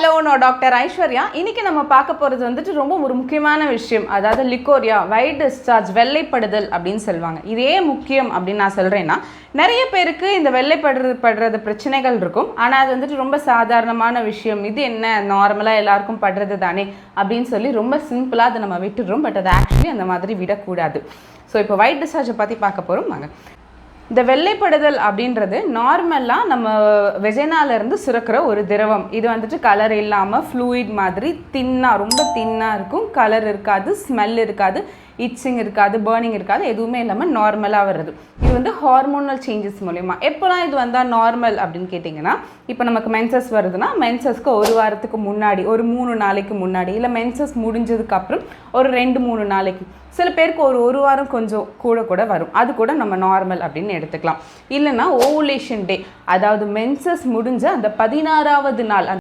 Hello நான் doctor Aishwarya. இன்னைக்கு நம்ம பார்க்க போகிறது வந்துட்டு ரொம்ப ஒரு முக்கியமான விஷயம். அதாவது லிக்கோரியா வைட் டிஸ்சார்ஜ் வெள்ளைப்படுதல் அப்படின்னு சொல்லுவாங்க. இது ஏன் முக்கியம் அப்படின்னு நான் சொல்கிறேன்னா நிறைய பேருக்கு இந்த வெள்ளைப்படுறது படுறது பிரச்சனைகள் இருக்கும். ஆனால் அது வந்துட்டு ரொம்ப சாதாரணமான விஷயம். இது என்ன? நார்மலாக எல்லாருக்கும் படுறது தானே? அப்படின்னு சொல்லி ரொம்ப சிம்பிளாக அதை நம்ம விட்டுடுறோம். பட் அது ஆக்சுவலி அந்த மாதிரி விடக்கூடாது. ஸோ இப்போ வைட் டிஸ்சார்ஜை பற்றி பார்க்க போகிறோம் வாங்க. இந்த வெள்ளைப்படுதல் அப்படின்றது நார்மலாக நம்ம வெஜைனால இருந்து சுரக்கிற ஒரு திரவம். இது வந்துட்டு கலர் இல்லாமல் ஃப்ளூயிட் மாதிரி தின்னாக ரொம்ப தின்னாக இருக்கும். கலர் இருக்காது ஸ்மெல் இருக்காது. இட்சிங் இருக்காது பேர்னிங் இருக்காது எதுவுமே இல்லாமல் நார்மலாக வருது இது வந்து ஹார்மோனல் சேஞ்சஸ் மூலயமா. எப்போலாம் இது வந்தால் நார்மல் அப்படின்னு கேட்டிங்கன்னா இப்போ நமக்கு மென்சஸ் வருதுன்னா மென்சஸ்க்கு ஒரு வாரத்துக்கு முன்னாடி ஒரு மூணு நாளைக்கு முன்னாடி இல்லை மென்சஸ் முடிஞ்சதுக்கப்புறம் ஒரு ரெண்டு மூணு நாளைக்கு. சில பேருக்கு ஒரு ஒரு வாரம் கொஞ்சம் கூட கூட வரும். அது கூட நம்ம நார்மல் அப்படின்னு எடுத்துக்கலாம். இல்லைன்னா ஓவுலேஷன் டே அதாவது மென்சஸ் முடிஞ்ச அந்த பதினாறாவது நாள்